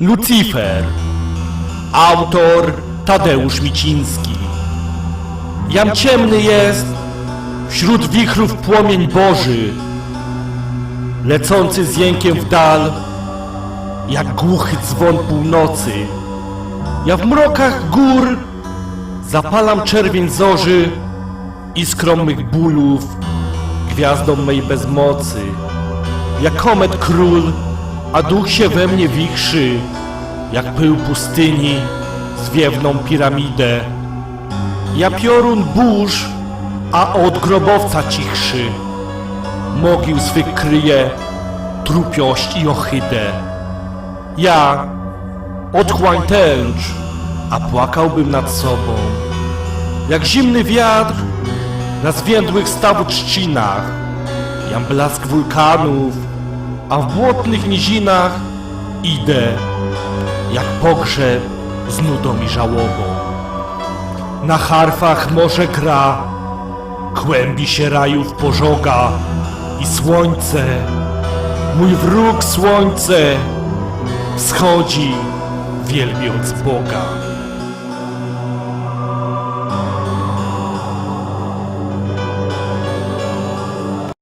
Lucifer. Autor Tadeusz Miciński. Jam ciemny jest wśród wichrów płomień Boży, lecący z jękiem w dal, jak głuchy dzwon północy. Ja w mrokach gór zapalam czerwień zorzy iskrą mych bólów, gwiazdą mej bezmocy. Jak komet król, a duch się we mnie wichrzy, jak pył pustyni, zwiewną piramidę. Ja piorun burz, a od grobowca cichszy. Mogił swych kryje trupiość i ohydę. Ja, otchłań tęcz, a płakałbym nad sobą. Jak zimny wiatr na zwiędłych stawu trzcinach, jam blask wulkanów, a w błotnych nizinach idę, jak pogrzeb z nudą i żałobą. Na harfach morze gra, kłębi się rajów pożoga i słońce, mój wróg słońce, wschodzi, wielbiąc Boga.